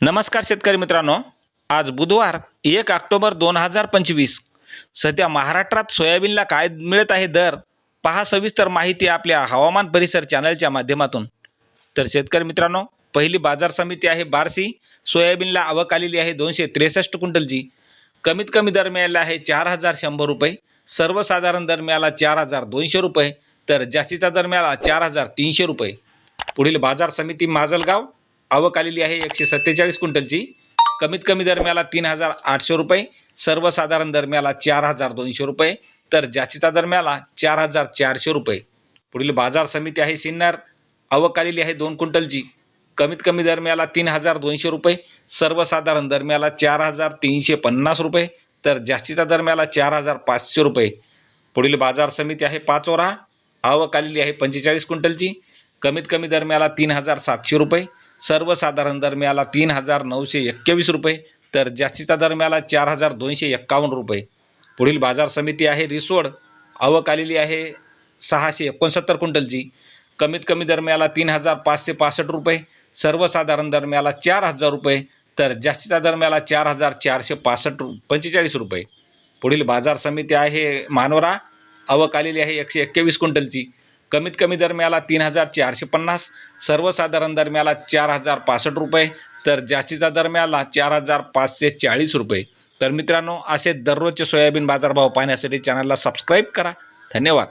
नमस्कार शेतकरी मित्रांनो. आज बुधवार एक ऑक्टोबर दोन हजार पंचवीस. सध्या महाराष्ट्रात सोयाबीनला काय मिळत आहे दर? पहा सविस्तर माहिती आपल्या हवामान परिसर चॅनलच्या माध्यमातून. तर शेतकरी मित्रांनो पहिली बाजार समिती आहे बारसी. सोयाबीनला आवक आलेली आहे दोनशे त्रेसष्ट क्विंटलची कमीत कमी दर मिळाला आहे चार हजार शंभर रुपये. सर्वसाधारण दर मिळाला चार हजार दोनशे रुपये. तर जास्तीचा दर मिळाला चार हजार तीनशे रुपये. पुढील बाजार समिती माजलगाव. आवक आलेली आहे एकशे सत्तेचाळीस क्विंटलची. कमीत कमी दरम्याला तीन हजार आठशे रुपये सर्वसाधारण दरम्याला चार हजार दोनशे रुपये तर जास्तीचा दरम्याला चार हजार चारशे रुपये. पुढील बाजार समिती आहे सिन्नर. आवक आलेली आहे दोन क्विंटलची. कमीत कमी दरम्याला तीन हजार दोनशे रुपये सर्वसाधारण दरम्याला चार हजार तीनशे पन्नास रुपये तर जास्तीचा दरम्याला चार हजार पाचशे रुपये. पुढील बाजार समिती आहे पाचोरा. आवक आलेली आहे पंचेचाळीस क्विंटलची. कमीत कमी दरम्याला तीन हजार सातशे रुपये सर्वसाधारण दर मिळाला तीन हजार नऊशे एक्केवीस रुपये तर जास्तीचा दर मिळाला चार हजार दोनशे एक्कावन्न रुपये. पुढील बाजार समिती आहे रिसोड. आवक आलेली आहे सहाशे एकोणसत्तर क्विंटलची. कमीत कमी दर मिळाला तीन हजार पाचशे पासष्ट रुपये सर्वसाधारण दर मिळाला चार हजार रुपये तर जास्तीचा दर मिळाला चार हजार चारशे पासष्ट रु पंचेचाळीस रुपये. पुढील बाजार समिती आहे मानोरा. आवक आलेली आहे एकशे एक्केवीस क्विंटलची. कमीत कमी दरम्याला तीन हजार चारशे पन्नास सर्वसाधारण दरम्याला चार हजार पासष्ट रुपये तर जास्तीचा दरम्याला चार हजार पाचशे चाळीस रुपये. तर मित्रांनो असे दररोजचे सोयाबीन बाजारभाव पाहण्यासाठी चॅनलला सबस्क्राईब करा. धन्यवाद.